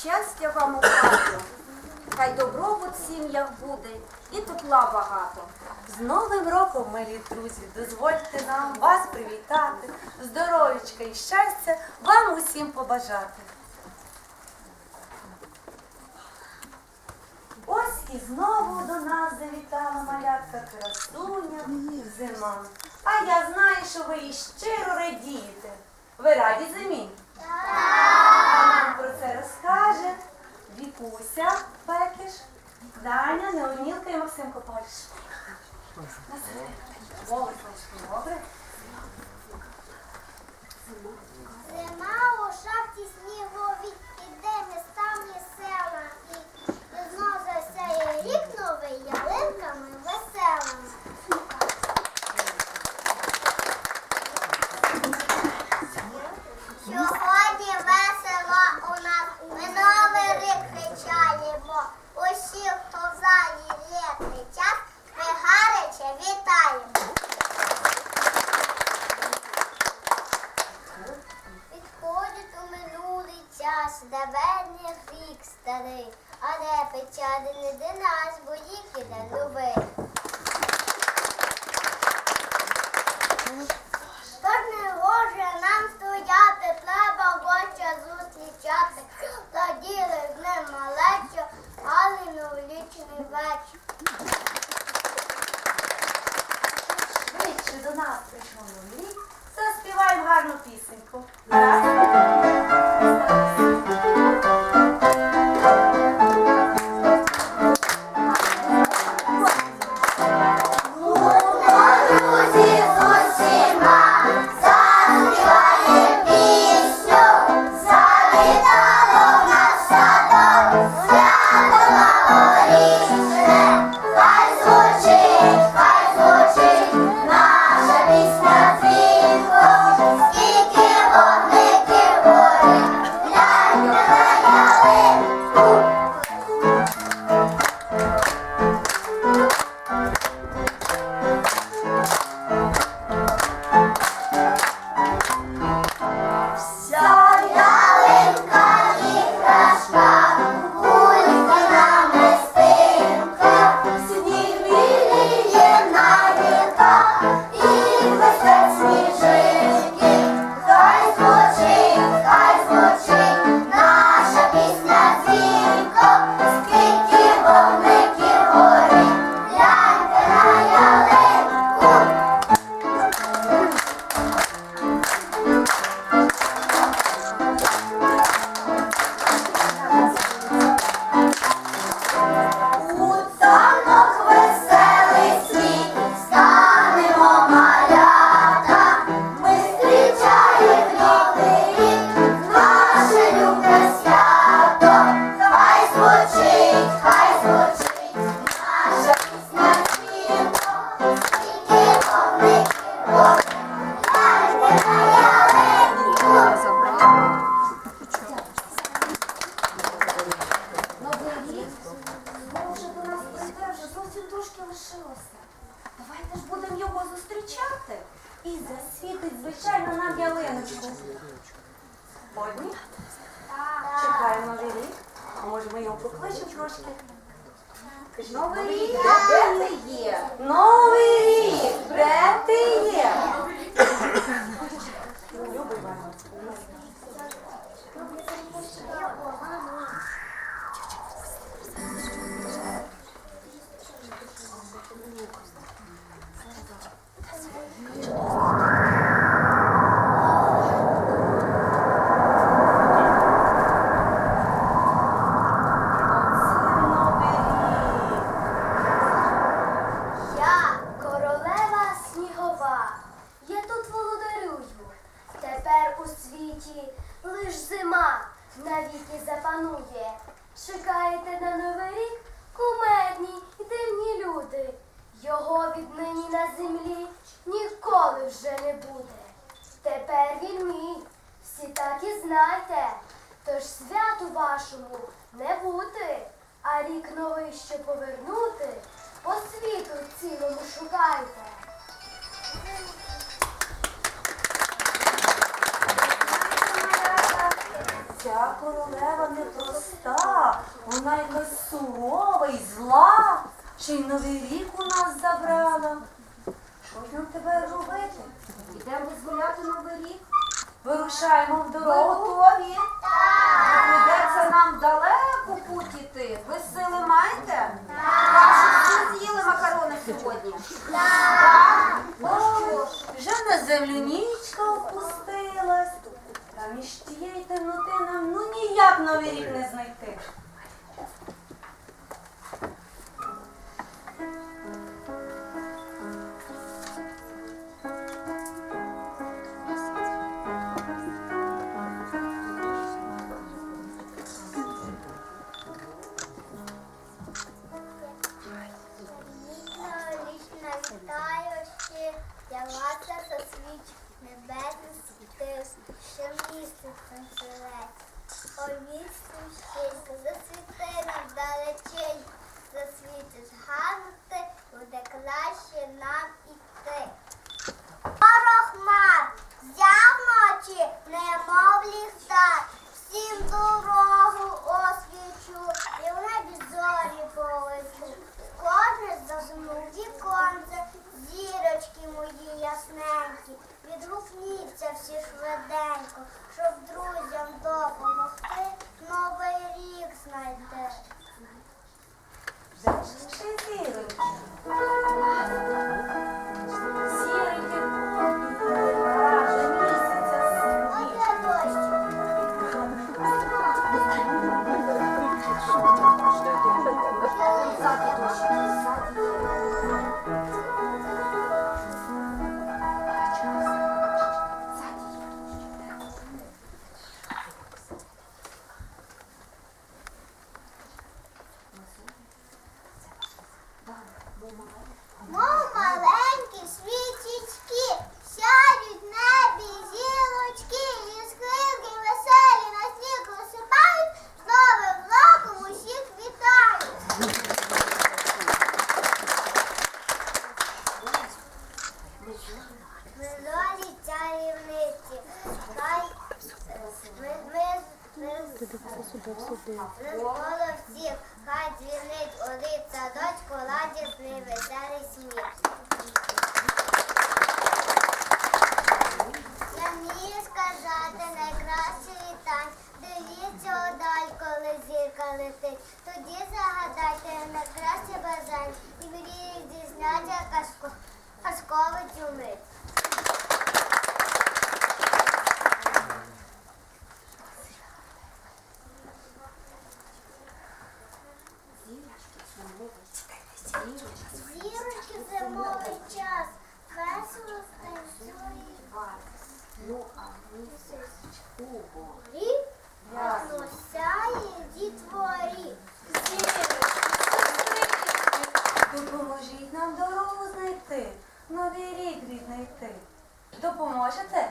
щастя вам у хату. Хай добробут в сім'ях буде і тепла багато. З Новим роком, милі друзі, дозвольте нам вас привітати, здоров'ячка і щастя вам усім побажати. Ось і знову до нас завітала малятка красуня зима. А я знаю, що ви їй щиро радієте. Ви раді зимі? Про це розкаже Вікуся Пекіш, Даня, Неонілка і Максим Копаліш. Добре, добре. Зима у шапці сніговій іде містами села і знов засяє рік новий ялинками веселими. Сьогодні час, де верний рік старий, а не печалі не де нас, бо їх іде новий. Ялиночку. Одні. Чекаємо новий рік. А може ми його покличемо трошки? Новий рік, де ти є? Новий рік! Де ти є? Любий Іванівна. Його віднині на землі ніколи вже не буде. Тепер він мій, всі так і знайте. Тож святу вашому не бути, а рік новий ще повернути, по світу цілому шукайте. Ця королева не проста. Вона якась сурова і зла, ще й новий рік у нас забрала. Що ж нам тепер робити? Ідемо визволяти новий рік. Вирушаємо в дорогу. Мов маленькі свічечки, сяють в небі зілочки, і схилки веселі на сніг висипають, з новим роком усіх вітають. Минулі чарівниці, хай ми, ми, ми, Навколо всіх, хай дзвінить рід садочку, ладісний веселий сміх. Я вмію сказати найкраще вітань. Дивіться удаль, коли зірка летить. Тоді загадайте найкраще бажання і мрії здійсняться казко, казковий цю у горі. горі, воно сяє дітворі. Допоможіть нам дорогу знайти, новий рік рідний йти. Допоможете?